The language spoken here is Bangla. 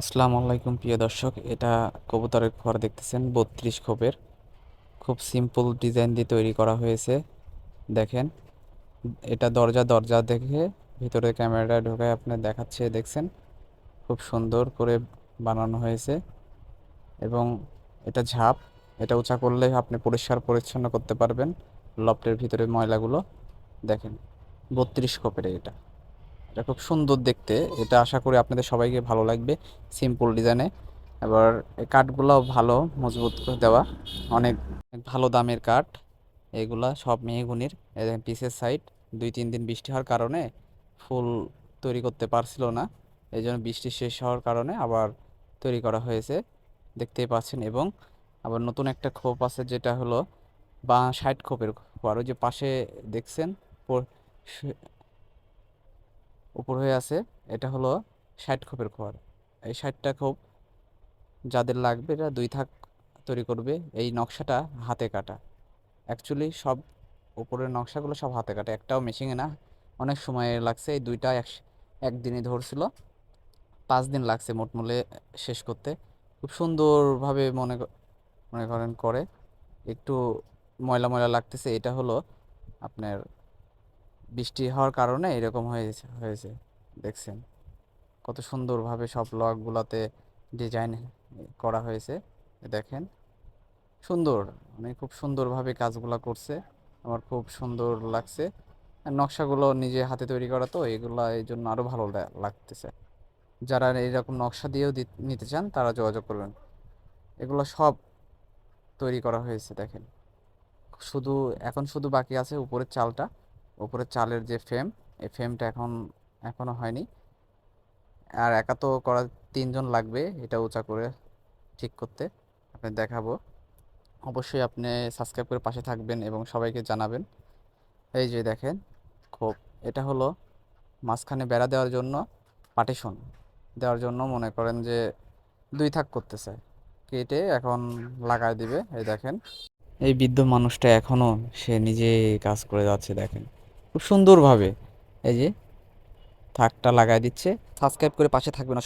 আসসালামু আলাইকুম, প্রিয় দর্শক। এটা কবুতরের ঘর দেখতেছেন, বত্রিশ খোপের। খুব সিম্পল ডিজাইন দিয়ে তৈরি করা হয়েছে। দেখেন, এটা দরজা দরজা দেখে ভিতরে ক্যামেরাটা ঢোকায় আপনি দেখাচ্ছে, দেখছেন? খুব সুন্দর করে বানানো হয়েছে। এবং এটা ঝাপ, এটা উঁচা করলে আপনি পরিষ্কার পরিচ্ছন্ন করতে পারবেন। লফটের ভিতরে ময়লাগুলো, দেখেন, বত্রিশ খোপের এটা। এটা খুব সুন্দর দেখতে। এটা আশা করি আপনাদের সবাইকে ভালো লাগবে সিম্পল ডিজাইনে এই কাঠগুলোও ভালো, মজবুত করে দেওয়া। অনেক ভালো দামের কাঠ। এগুলা সব মেহগুনির পিসের সাইড দুই, তিন দিন বৃষ্টি হওয়ার কারণে ফুল তৈরি করতে পারছিল না। এই জন্য বৃষ্টি শেষ হওয়ার কারণে আবার তৈরি করা হয়েছে। দেখতেই পাচ্ছেন এবং আবার নতুন একটা খোপ আছে যেটা হলো বা ষাট খোপের খোপ। আর ওই যে পাশে দেখছেন উপর হয়ে আছে, এটা হলো ষাট খোপের খোয়ার এই ষাটটা খোপ যাদের লাগবে এরা দুই থাক তৈরি করবে, এই নকশাটা হাতে কাটা। অ্যাকচুয়ালি সব উপরের নকশাগুলো সব হাতে কাটা, একটাও মেশিনে না। অনেক সময় লাগছে, এই দুইটা এক একদিনই ধরছিল, পাঁচ দিন লাগছে মোট মূলে শেষ করতে। খুব সুন্দরভাবে মনে মনে করেন করে। একটু ময়লা ময়লা লাগতেছে, এটা হলো আপনার বৃষ্টি হওয়ার কারণে এরকম হয়েছে হয়েছে। দেখছেন কত সুন্দরভাবে সব লকগুলোতে ডিজাইন করা হয়েছে। দেখেন, সুন্দর মানে খুব সুন্দরভাবে কাজগুলো করছে। আমার খুব সুন্দর লাগছে। নকশাগুলো নিজে হাতে তৈরি করা তো, এগুলো এই জন্য আরও ভালো লাগতেছে। যারা এইরকম নকশা দিয়েও নিতে চান, তারা যোগাযোগ করবেন। এগুলো সব তৈরি করা হয়েছে, দেখেন। শুধু, এখন শুধু বাকি আছে উপরের চালটা। উপরের চালের যে ফ্রেম, এই ফ্রেমটা এখন, এখনও হয়নি। আর একা তো করা তিনজন লাগবে, এটা উঁচা করে ঠিক করতে। আপনি দেখাবো। অবশ্যই আপনি সাবস্ক্রাইব করে পাশে থাকবেন এবং সবাইকে জানাবেন। এই যে দেখেন খোপ এটা হলো মাঝখানে বেড়া দেওয়ার জন্য পার্টিশন দেওয়ার জন্য মনে করেন যে দুই থাক করতেছে। কেটে এখন লাগায় দিবে, এই দেখেন। এই বৃদ্ধ মানুষটা এখনও সে নিজে কাজ করে যাচ্ছে, দেখেন। খুব সুন্দরভাবে এই যে থাকটা লাগাই দিচ্ছে। সাবস্ক্রাইব করে পাশে থাকবেন।